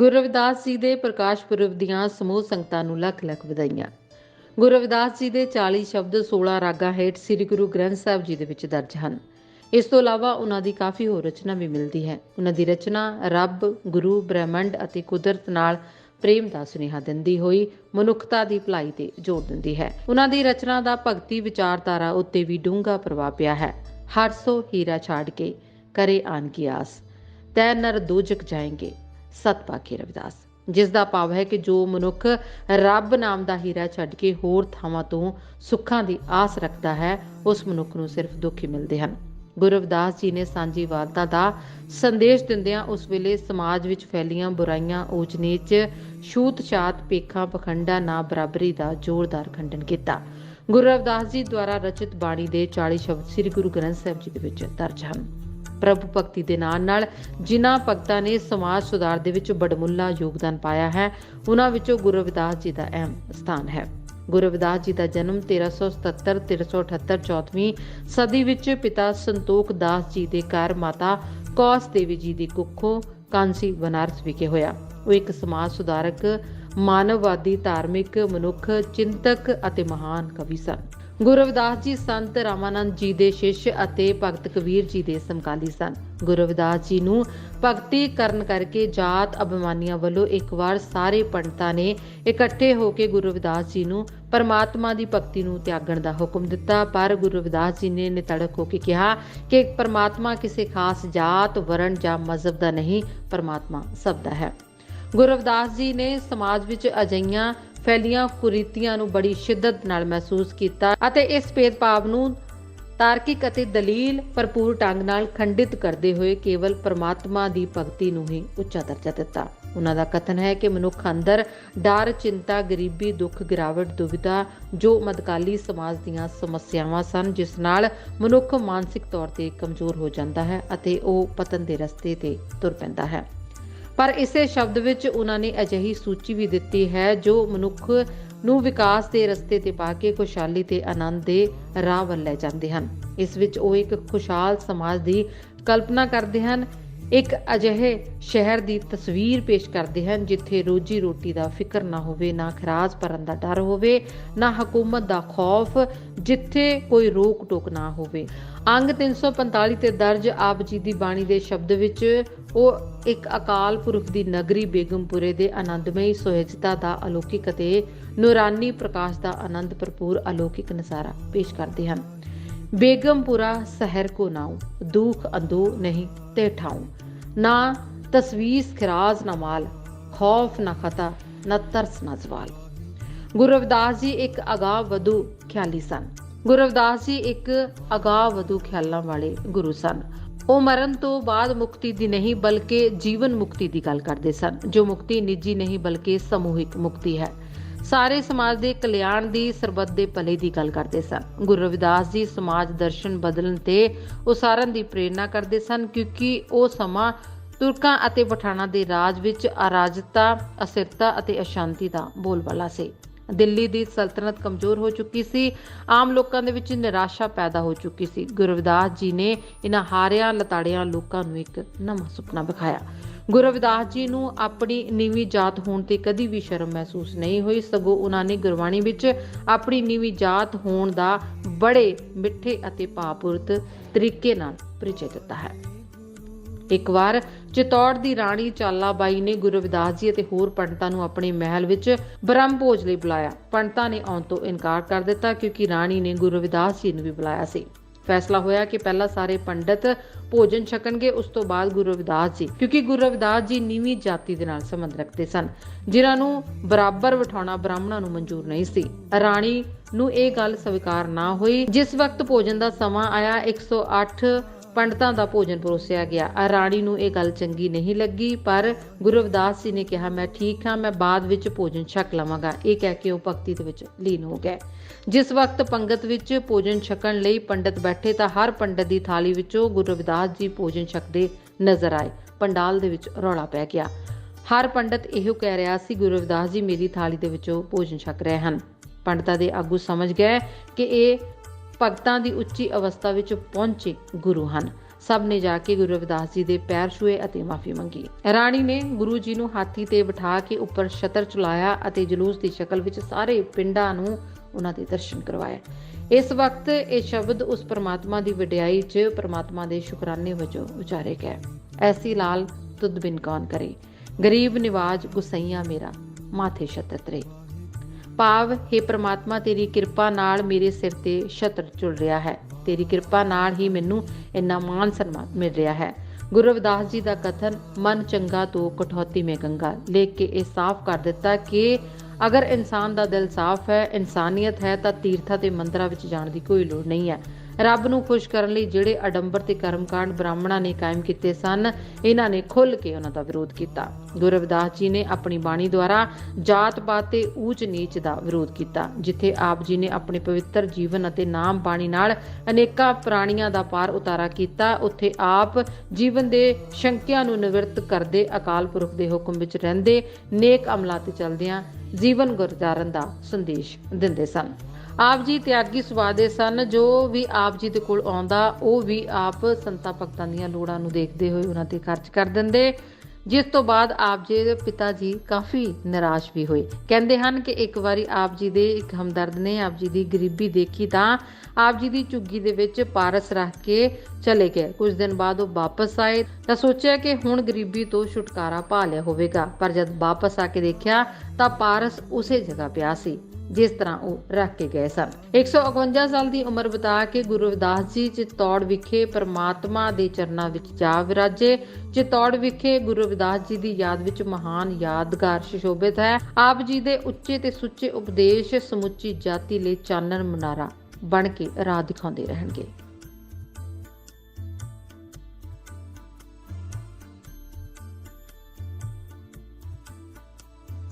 ਗੁਰੂ ਰਵਿਦਾਸ ਜੀ ਦੇ ਪ੍ਰਕਾਸ਼ ਪੁਰਬ ਦੀਆਂ ਸਮੂਹ ਸੰਗਤਾਂ ਨੂੰ ਲੱਖ ਲੱਖ ਵਧਾਈਆਂ। ਗੁਰੂ ਰਵਿਦਾਸ ਜੀ ਦੇ 40 ਸ਼ਬਦ 16 ਰਾਗਾਂ ਹੇਠ ਸ੍ਰੀ ਗੁਰੂ ਗ੍ਰੰਥ ਸਾਹਿਬ ਜੀ ਦੇ ਵਿੱਚ ਦਰਜ ਹਨ। ਇਸ ਤੋਂ ਇਲਾਵਾ ਉਹਨਾਂ ਦੀ ਕਾਫੀ ਹੋਰ ਰਚਨਾ ਵੀ ਮਿਲਦੀ ਹੈ। ਉਹਨਾਂ ਦੀ ਰਚਨਾ ਰੱਬ, ਗੁਰੂ, ਬ੍ਰਹਿਮੰਡ ਅਤੇ ਕੁਦਰਤ ਨਾਲ ਪ੍ਰੇਮ ਦਾ ਸੁਨੇਹਾ ਦਿੰਦੀ ਹੋਈ ਮਨੁੱਖਤਾ ਦੀ ਭਲਾਈ ਤੇ ਜ਼ੋਰ ਦਿੰਦੀ ਹੈ। ਉਹਨਾਂ ਦੀ ਰਚਨਾ ਦਾ ਭਗਤੀ ਵਿਚਾਰਧਾਰਾ ਉੱਤੇ ਵੀ ਡੂੰਘਾ ਪ੍ਰਭਾਵ ਪਿਆ ਹੈ। ਹਰ ਸੋ ਹੀਰਾ ਛਾੜ ਕੇ ਕਰੇ ਆਨ ਕੀ ਆਸ। ਤੈ ਨਰ ਦੋਜਕ ਜਾਏਂਗੇ। ਸਤ ਰਵਿਦਾਸ ਜਿਸ ਦਾ ਭਾਵ ਹੈ ਕਿ ਜੋ ਮਨੁੱਖ ਰੱਬ ਨਾਮ ਦਾ ਹੀਰਾ ਛੱਡ ਕੇ ਹੋਰ ਥਾਵਾਂ ਤੋਂ ਸੁੱਖਾਂ ਦੀ ਆਸ ਰੱਖਦਾ ਹੈ, ਉਸ ਮਨੁੱਖ ਨੂੰ ਸਿਰਫ ਦੁੱਖ ਹੀ ਮਿਲਦੇ ਹਨ। ਗੁਰੂ ਰਵਿਦਾਸ ਜੀ ਨੇ ਸਾਂਝੀ ਸਾਂਝੀਵਾਲਤਾ ਦਾ ਸੰਦੇਸ਼ ਦਿੰਦਿਆਂ ਉਸ ਵੇਲੇ ਸਮਾਜ ਵਿੱਚ ਫੈਲੀਆਂ ਬੁਰਾਈਆਂ ਊਚ ਨੀਚ ਛੂਤ ਛਾਤ ਪੇਖਾਂ ਪਖੰਡਾ ਨਾ ਬਰਾਬਰੀ ਦਾ ਜ਼ੋਰਦਾਰ ਖੰਡਨ ਕੀਤਾ। ਗੁਰੂ ਰਵਿਦਾਸ ਜੀ ਦੁਆਰਾ ਰਚਿਤ ਬਾਣੀ ਦੇ 40 ਸ਼ਬਦ ਸ੍ਰੀ ਗੁਰੂ ਗ੍ਰੰਥ ਸਾਹਿਬ ਜੀ ਦੇ ਵਿੱਚ ਦਰਜ ਹਨ। ਪ੍ਰਭੂ ਭਗਤੀ ਦੇ ਨਾਲ ਨਾਲ ਜਿਨ੍ਹਾਂ ਭਗਤਾਂ ਨੇ ਸਮਾਜ ਸੁਧਾਰ ਦੇ ਵਿੱਚ ਬੜਮੁੱਲਾ ਯੋਗਦਾਨ ਪਾਇਆ ਹੈ, ਉਹਨਾਂ ਵਿੱਚੋਂ ਗੁਰੂ ਰਵਿਦਾਸ ਜੀ ਦਾ ਅਹਿਮ ਸਥਾਨ ਹੈ। ਗੁਰੂ ਰਵਿਦਾਸ ਜੀ ਦਾ ਜਨਮ 1377 1378 ਚੌਥਵੀਂ ਸਦੀ ਵਿੱਚ ਪਿਤਾ ਸੰਤੋਖ ਦਾਸ ਜੀ ਦੇ ਘਰ ਮਾਤਾ ਕੌਸ ਦੇਵੀ ਜੀ ਦੀ ਕੁੱਖੋਂ ਕਾਂਸੀ ਬਨਾਰਸ ਵਿਖੇ ਹੋਇਆ। ਉਹ ਇੱਕ ਸਮਾਜ ਸੁਧਾਰਕ, ਮਾਨਵਵਾਦੀ, ਧਾਰਮਿਕ, ਮਨੁੱਖ, ਚਿੰਤਕ ਅਤੇ ਮਹਾਨ ਕਵੀ ਸਨ। ਗੁਰੂ ਰਵਿਦਾਸ ਜੀ ਸੰਤ ਰਾਮਾਨੰਦ ਜੀ ਦੇ ਸ਼ਿਸ਼ ਅਤੇ ਭਗਤ ਕਬੀਰ ਜੀ ਦੇ ਸਮਕਾਲੀ ਸਨ। ਗੁਰੂ ਰਵਿਦਾਸ ਜੀ ਨੂੰ ਭਗਤੀ ਕਰਨ ਕਰਕੇ ਜਾਤ ਅਭਿਮਾਨੀਆਂ ਵੱਲੋਂ ਇੱਕ ਵਾਰ ਸਾਰੇ ਪੰਡਤਾਂ ਨੇ ਇਕੱਠੇ ਹੋ ਕੇ ਗੁਰੂ ਰਵਿਦਾਸ ਜੀ ਨੂੰ ਪਰਮਾਤਮਾ ਦੀ ਭਗਤੀ ਨੂੰ ਤਿਆਗਣ ਦਾ ਹੁਕਮ ਦਿੱਤਾ। ਪਰ ਗੁਰੂ ਰਵਿਦਾਸ ਜੀ ਨੇ ਨਿਤੜਕ ਹੋ ਕੇ ਕਿਹਾ ਕਿ ਪਰਮਾਤਮਾ ਕਿਸੇ ਖਾਸ ਜਾਤ, ਵਰਣ ਜਾਂ ਮਜ਼ਹਬ ਦਾ ਨਹੀਂ, ਪਰਮਾਤਮਾ ਸਭ ਦਾ ਹੈ। ਗੁਰੂ ਰਵਿਦਾਸ ਜੀ ਨੇ ਸਮਾਜ ਵਿੱਚ ਅਜਈਆਂ ਫੈਲੀਆਂ ਕੁਰੀਤੀਆਂ ਨੂੰ ਬੜੀ ਸ਼ਿੱਦਤ ਨਾਲ ਮਹਿਸੂਸ ਕੀਤਾ ਅਤੇ ਇਸ ਭੇਦਭਾਵ ਨੂੰ ਤਾਰਕਿਕ ਅਤੇ ਦਲੀਲ ਭਰਪੂਰ ਢੰਗ ਨਾਲ ਖੰਡਿਤ ਕਰਦੇ ਹੋਏ ਕੇਵਲ ਪਰਮਾਤਮਾ ਦੀ ਭਗਤੀ ਨੂੰ ਹੀ ਉੱਚਾ ਦਰਜਾ ਦਿੱਤਾ। ਉਹਨਾਂ ਦਾ ਕਥਨ ਹੈ ਕਿ ਮਨੁੱਖ ਅੰਦਰ ਡਰ, ਚਿੰਤਾ, ਗਰੀਬੀ, ਦੁੱਖ, ਗਿਰਾਵਟ, ਦੁਵਿਧਾ ਜੋ ਮਦਕਾਲੀ ਸਮਾਜ ਦੀਆਂ ਸਮੱਸਿਆਵਾਂ ਸਨ, ਜਿਸ ਨਾਲ ਮਨੁੱਖ ਮਾਨਸਿਕ ਤੌਰ ਤੇ ਕਮਜ਼ੋਰ ਹੋ ਜਾਂਦਾ ਹੈ ਅਤੇ ਉਹ ਪਤਨ ਦੇ ਰਸਤੇ ਤੇ ਤੁਰ ਪੈਂਦਾ ਹੈ। ਪਰ ਇਸੇ ਸ਼ਬਦ ਵਿੱਚ ਉਹਨਾਂ ਨੇ ਅਜਿਹੀ ਸੂਚੀ ਵੀ ਦਿੱਤੀ ਹੈ ਜੋ ਮਨੁੱਖ ਨੂੰ ਵਿਕਾਸ ਦੇ ਰਸਤੇ ਤੇ ਪਾ ਕੇ ਖੁਸ਼ਹਾਲੀ ਤੇ ਆਨੰਦ ਦੇ ਰਾਹ ਵੱਲ ਲੈ ਜਾਂਦੇ ਹਨ। ਇਸ ਵਿੱਚ ਉਹ ਇੱਕ ਖੁਸ਼ਹਾਲ ਸਮਾਜ ਦੀ ਕਲਪਨਾ ਕਰਦੇ ਹਨ ਇੱਕ ਅਜਿਹੇ ਸ਼ਹਿਰ ਦੀ ਤਸਵੀਰ ਪੇਸ਼ ਕਰਦੇ ਹਨ ਜਿੱਥੇ ਰੋਜੀ ਰੋਟੀ ਦਾ ਫਿਕਰ ਨਾ ਹੋਵੇ, ਨਾ ਖਰਾਜ ਭਰਨ ਦਾ ਡਰ ਹੋਵੇ, ਨਾ ਹਕੂਮਤ ਦਾ ਖੌਫ ਜਿੱਥੇ ਕੋਈ ਰੋਕ ਟੋਕ ਨਾ ਹੋਵੇ। ਅੰਗ 345 ਤੇ ਦਰਜ ਆਪ ਜੀ ਦੀ ਬਾਣੀ ਦੇ ਸ਼ਬਦ ਵਿੱਚ ਉਹ ਇੱਕ ਅਕਾਲ ਪੁਰਖ ਦੀ ਨਗਰੀ ਬੇਗਮਪੁਰੇ ਦੇ ਆਨੰਦਮਈ ਸੁਹਜਤਾ ਦਾ ਅਲੌਕਿਕ ਅਤੇ ਨੂਰਾਨੀ ਪ੍ਰਕਾਸ਼ ਦਾ ਆਨੰਦ ਭਰਪੂਰ ਅਲੌਕਿਕ ਨਜ਼ਾਰਾ ਪੇਸ਼ ਕਰਦੇ ਹਨ। ਬੇਗਮਪੁਰਾ ਸ਼ਹਿਰ ਕੋ ਨਾਉ, ਦੁਖ ਅੰਦੋ ਨਹੀਂ ਤੇ ਠਾਉ। ਨਾ ਤਸਵੀਸ ਖਰਾਜ਼ ਨਾ ਮਾਲ, ਖੌਫ ਨਾ ਖਤਾ, ਨਾ ਤਰਸ ਨਾ ਜ਼ਵਾਲ। ਗੁਰੂ ਰਵਿਦਾਸ ਜੀ ਇੱਕ ਅਗਾਹ ਵਧੂ ਖਿਆਲੀ ਸਨ। ਗੁਰੂ ਰਵਿਦਾਸ ਜੀ ਇੱਕ ਅਗਾਹ ਵਧੂ ਖਿਆਲਾਂ ਵਾਲੇ ਗੁਰੂ ਸਨ। ਉਹ ਮਰਨ ਤੋਂ ਬਾਅਦ ਮੁਕਤੀ ਦੀ ਨਹੀਂ, ਬਲਕਿ ਜੀਵਨ ਮੁਕਤੀ ਦੀ ਗੱਲ ਕਰਦੇ ਸਨ। ਜੋ ਮੁਕਤੀ ਨਿੱਜੀ ਨਹੀਂ, ਬਲਕਿ ਸਮੂਹਿਕ ਮੁਕਤੀ ਹੈ। ਸਾਰੇ ਸਮਾਜ ਦੇ ਕਲਿਆਣ ਦੀ ਸਰਬੱਤ ਦੇ ਭਲੇ ਦੀ ਗੱਲ ਕਰਦੇ ਸਨ। ਗੁਰੂ ਰਵਿਦਾਸ ਜੀ ਸਮਾਜ ਦਰਸ਼ਨ ਬਦਲਣ ਤੇ ਉਸਾਰਨ ਦੀ ਪ੍ਰੇਰਣਾ ਕਰਦੇ ਸਨ ਕਿਉਂਕਿ ਉਹ ਸਮਾਂ ਤੁਰਕਾਂ ਅਤੇ ਪਠਾਨਾਂ ਦੇ ਰਾਜ ਵਿੱਚ ਅਰਾਜਕਤਾ ਅਸਿਰਤਾ ਅਤੇ ਅਸ਼ਾਂਤੀ ਦਾ ਬੋਲਬਾਲਾ ਸੀ। ਦਿੱਲੀ ਦੀ ਸਲਤਨਤ ਕਮਜ਼ੋਰ ਹੋ ਚੁੱਕੀ ਸੀ। ਆਮ ਲੋਕਾਂ ਦੇ ਵਿੱਚ ਨਿਰਾਸ਼ਾ ਪੈਦਾ ਹੋ ਚੁੱਕੀ ਸੀ। ਗੁਰੂ ਰਵਿਦਾਸ ਜੀ ਨੇ ਇਹਨਾਂ ਹਾਰਿਆਂ ਲਤਾੜਿਆਂ ਲੋਕਾਂ ਨੂੰ ਇੱਕ ਨਵਾਂ ਸੁਪਨਾ ਵਿਖਾਇਆ। ਗੁਰੂ ਰਵਿਦਾਸ ਜੀ ਨੂੰ ਆਪਣੀ ਨੀਵੀਂ ਜਾਤ ਹੋਣ ਤੇ ਕਦੀ ਵੀ ਸ਼ਰਮ ਮਹਿਸੂਸ ਨਹੀਂ ਹੋਈ। ਸਗੋਂ ਉਹਨਾਂ ਨੇ ਗੁਰਬਾਣੀ ਵਿੱਚ ਆਪਣੀ ਨੀਵੀਂ ਜਾਤ ਹੋਣ ਦਾ ਬੜੇ ਮਿੱਠੇ ਅਤੇ ਭਾਵਪੂਰਤ ਤਰੀਕੇ ਨਾਲ ਪਰਿਚੈ ਦਿੱਤਾ ਹੈ। ਇੱਕ ਵਾਰ ਚਿਤੌੜ ਦੀ ਰਾਣੀ ਚਾਲਾਬਾਈ ਨੇ ਗੁਰੂ ਰਵਿਦਾਸ ਜੀ ਅਤੇ ਹੋਰ ਪੰਡਤਾਂ ਨੂੰ ਆਪਣੇ ਮਹਿਲ ਵਿੱਚ ਬ੍ਰਹਮ ਭੋਜ ਲਈ ਬੁਲਾਇਆ। ਪੰਡਤਾਂ ਨੇ ਆਉਣ ਤੋਂ ਇਨਕਾਰ ਕਰ ਦਿੱਤਾ ਕਿਉਂਕਿ ਰਾਣੀ ਨੇ ਗੁਰੂ ਰਵਿਦਾਸ ਜੀ ਨੂੰ ਵੀ ਬੁਲਾਇਆ ਸੀ। ਫੈਸਲਾ ਹੋਇਆ ਕਿ ਪਹਿਲਾਂ ਸਾਰੇ ਪੰਡਤ ਭੋਜਨ ਛਕਣਗੇ, ਉਸ ਤੋਂ ਬਾਅਦ ਗੁਰੂ ਰਵਿਦਾਸ ਜੀ। ਕਿਉਂਕਿ ਗੁਰੂ ਰਵਿਦਾਸ ਜੀ ਨੀਵੀਂ ਜਾਤੀ ਦੇ ਨਾਲ ਸੰਬੰਧ ਰੱਖਦੇ ਸਨ, ਜਿਨ੍ਹਾਂ ਨੂੰ ਬਰਾਬਰ ਬਿਠਾਉਣਾ ਬ੍ਰਾਹਮਣਾਂ ਨੂੰ ਮਨਜ਼ੂਰ ਨਹੀਂ ਸੀ। ਰਾਣੀ ਨੂੰ ਇਹ ਗੱਲ ਸਵੀਕਾਰ ਨਾ ਹੋਈ। ਜਿਸ ਵਕਤ ਭੋਜਨ ਦਾ ਸਮਾਂ ਆਇਆ 108 ਪੰਡਤਾਂ ਦਾ ਭੋਜਨ ਪਰੋਸਿਆ ਗਿਆ। ਰਾਣੀ ਨੂੰ ਇਹ ਗੱਲ ਚੰਗੀ ਨਹੀਂ ਲੱਗੀ, ਪਰ ਗੁਰੂ ਰਵਿਦਾਸ ਜੀ ਨੇ ਕਿਹਾ, ਮੈਂ ਠੀਕ ਹਾਂ, ਮੈਂ ਬਾਅਦ ਵਿੱਚ ਭੋਜਨ ਛਕ ਲਵਾਂਗਾ। ਇਹ ਕਹਿ ਕੇ ਉਹ ਭਗਤੀ ਦੇ ਵਿੱਚ ਲੀਨ ਹੋ ਗਏ। ਜਿਸ ਵਕਤ ਪੰਗਤ ਵਿੱਚ ਭੋਜਨ ਛਕਣ ਲਈ ਪੰਡਤ ਬੈਠੇ ਤਾਂ ਹਰ ਪੰਡਤ ਦੀ ਥਾਲੀ ਵਿੱਚੋਂ ਗੁਰੂ ਰਵਿਦਾਸ ਜੀ ਭੋਜਨ ਛਕਦੇ ਨਜ਼ਰ ਆਏ। ਪੰਡਾਲ ਦੇ ਵਿੱਚ ਰੌਲਾ ਪੈ ਗਿਆ। ਹਰ ਪੰਡਤ ਇਹੋ ਕਹਿ ਰਿਹਾ ਸੀ, ਗੁਰੂ ਰਵਿਦਾਸ ਜੀ, ਮੇਰੀ ਥਾਲੀ ਦੇ ਵਿੱਚੋਂ ਭੋਜਨ ਛਕ ਰਹੇ ਹਨ। ਪੰਡਤਾਂ ਦੇ ਆਗੂ ਸਮਝ ਗਏ ਕਿ ਇਹ ਭਗਤਾਂ ਦੀ ਉੱਚੀ ਅਵਸਥਾ ਵਿੱਚ ਪਹੁੰਚੇ ਗੁਰੂ ਹਨ। ਸਭ ਨੇ ਜਾ ਕੇ ਗੁਰੂ ਰਵਿਦਾਸ ਜੀ ਦੇ ਪੈਰ ਛੂਏ ਅਤੇ ਮਾਫੀ ਮੰਗੀ। ਰਾਣੀ ਨੇ ਗੁਰੂ ਜੀ ਨੂੰ ਹਾਥੀ ਤੇ ਬਿਠਾ ਕੇ ਉੱਪਰ ਛਤਰ ਚਲਾਇਆ ਅਤੇ ਜਲੂਸ ਦੀ ਸ਼ਕਲ ਵਿੱਚ ਸਾਰੇ ਪਿੰਡਾਂ ਨੂੰ ਉਹਨਾਂ ਦੇ ਦਰਸ਼ਨ ਕਰਵਾਏ। ਇਸ ਵਕਤ ਇਹ ਸ਼ਬਦ ਉਸ ਪਰਮਾਤਮਾ ਦੀ ਵਡਿਆਈ 'ਚ ਪਰਮਾਤਮਾ ਦੇ ਸ਼ੁਕਰਾਨੇ ਵਜੋਂ ਉਚਾਰੇ ਗਏ। ਐਸੀ ਲਾਲ ਤੁਧ ਬਿਨ ਕੌਣ ਕਰੇ? ਗਰੀਬ ਨਿਵਾਜ ਗੁਸਈਆ ਮੇਰਾ, ਮਾਥੇ ਛਤਰ ਭਾਵ हे ਪ੍ਰਮਾਤਮਾ, ਤੇਰੀ ਕਿਰਪਾ ਨਾਲ ਮੇਰੇ ਸਿਰ ਤੇ ਛਤਰ ਚੁੜ ਰਿਹਾ ਹੈ। ਤੇਰੀ ਕਿਰਪਾ ਨਾਲ ਹੀ ਮੈਨੂੰ ਇੰਨਾ ਮਾਨ ਸਨਮਾਨ ਮਿਲ ਰਿਹਾ ਹੈ। ਗੁਰੂ ਰਵਿਦਾਸ ਜੀ ਦਾ ਕਥਨ, ਮਨ ਚੰਗਾ ਤੋਂ ਕਠੌਤੀ ਮੇ ਗੰਗਾ, ਲਿਖ ਕੇ ਇਹ ਸਾਫ਼ ਕਰ ਦਿੱਤਾ ਕਿ ਅਗਰ ਇਨਸਾਨ ਦਾ ਦਿਲ ਸਾਫ਼ ਹੈ, ਇਨਸਾਨੀਅਤ ਹੈ, ਤਾਂ ਤੀਰਥਾਂ ਤੇ ਮੰਦਰਾਂ ਵਿੱਚ ਜਾਣ ਦੀ ਕੋਈ ਲੋੜ ਨਹੀਂ ਹੈ। ਰੱਬ ਨੂੰ ਖੁਸ਼ ਕਰਨ ਲਈ ਜਿਹੜੇ ਅਡੰਬਰ ਤੇ ਕਰਮਕਾਂਡ ਬ੍ਰਾਹਮਣਾਂ ਨੇ ਕਾਇਮ ਕੀਤੇ ਸਨ, ਇਹਨਾਂ ਨੇ ਖੁੱਲ੍ਹ ਕੇ ਉਹਨਾਂ ਦਾ ਵਿਰੋਧ ਕੀਤਾ। ਗੁਰੂ ਰਵਿਦਾਸ ਜੀ ਨੇ ਆਪਣੀ ਬਾਣੀ ਦੁਆਰਾ ਜਾਤ-ਪਾਤ ਤੇ ਊਚ ਨੀਚ ਦਾ ਵਿਰੋਧ ਕੀਤਾ, ਜਿੱਥੇ ਆਪ ਜੀ ਨੇ ਆਪਣੇ ਪਵਿੱਤਰ ਜੀਵਨ ਅਤੇ ਨਾਮ ਬਾਣੀ ਨਾਲ ਅਨੇਕਾਂ ਪ੍ਰਾਣੀਆਂ ਦਾ ਪਾਰ ਉਤਾਰਾ ਕੀਤਾ। ਉੱਥੇ ਆਪ ਜੀਵਨ ਦੇ ਸ਼ੰਕਿਆਂ ਨੂੰ ਨਿਵਰਤ ਕਰਦੇ ਅਕਾਲ ਪੁਰਖ ਦੇ ਹੁਕਮ ਵਿੱਚ ਰਹਿੰਦੇ ਨੇਕ ਅਮਲਾਂ ਤੇ ਚੱਲਦਿਆਂ ਜੀਵਨ ਗੁਜ਼ਾਰਨ ਦਾ ਸੰਦੇਸ਼ ਦਿੰਦੇ ਸਨ। ਆਪ ਜੀ ਤਿਆਗੀ ਸੁਭਾਅ ਦੇ ਸਨ, ਜੋ ਵੀ ਆਪ ਜੀ ਦੇ ਕੋਲ ਆਉਂਦਾ, ਉਹ ਵੀ ਆਪ ਸੰਤਾਂ ਭਗਤਾਂ ਦੀਆਂ ਲੋੜਾਂ ਨੂੰ ਦੇਖਦੇ ਹੋਏ ਉਹਨਾਂ ਤੇ ਖਰਚ ਕਰ ਦਿੰਦੇ। ਜਿਸ ਤੋਂ ਬਾਅਦ ਆਪ ਜੀ ਦੇ ਪਿਤਾ ਜੀ ਕਾਫੀ ਨਿਰਾਸ਼ ਵੀ ਹੋਏ। ਕਹਿੰਦੇ ਹਨ ਕਿ ਇੱਕ ਵਾਰੀ ਆਪ ਜੀ ਦੇ ਇੱਕ ਹਮਦਰਦ ਨੇ ਆਪ ਜੀ ਦੀ ਗਰੀਬੀ ਦੇਖੀ ਤਾਂ ਆਪ ਜੀ ਦੀ ਝੁੱਗੀ ਦੇ ਵਿੱਚ ਪਾਰਸ ਰੱਖ ਕੇ ਚਲੇ ਗਏ। ਕੁਝ ਦਿਨ ਬਾਅਦ ਉਹ ਵਾਪਸ ਆਏ ਤਾਂ ਸੋਚਿਆ ਕਿ ਹੁਣ ਗਰੀਬੀ ਤੋਂ ਛੁਟਕਾਰਾ ਪਾ ਲਿਆ ਹੋਵੇਗਾ। ਪਰ ਜਦ ਵਾਪਸ ਆ ਕੇ ਦੇਖਿਆ ਤਾਂ ਪਾਰਸ ਉਸੇ ਜਗ੍ਹਾ ਪਿਆ ਸੀ। ਜਿਸ ਤਰ੍ਹਾਂ ਉਹ ਰੱਖ ਕੇ ਗਏ ਸਨ। 151 ਸਾਲ ਦੀ ਉਮਰ ਬਤਾ ਕੇ ਗੁਰੂ ਰਵਿਦਾਸ ਜੀ ਚਿਤੌੜ ਵਿਖੇ ਪਰਮਾਤਮਾ ਦੇ ਚਰਨਾਂ ਵਿੱਚ ਜਾ ਵਿਰਾਜੇ। ਚਿਤੌੜ ਵਿਖੇ ਗੁਰੂ ਰਵਿਦਾਸ ਜੀ ਦੀ ਯਾਦ ਵਿੱਚ ਮਹਾਨ ਯਾਦਗਾਰ ਸੁਸ਼ੋਭਿਤ ਹੈ। ਆਪ ਜੀ ਦੇ ਉੱਚੇ ਤੇ ਸੁੱਚੇ ਉਪਦੇਸ਼ ਸਮੁੱਚੀ ਜਾਤੀ ਲਈ ਚਾਨਣ ਮਨਾਰਾ ਬਣ ਕੇ ਰਾਹ ਦਿਖਾਉਂਦੇ ਰਹਿਣਗੇ।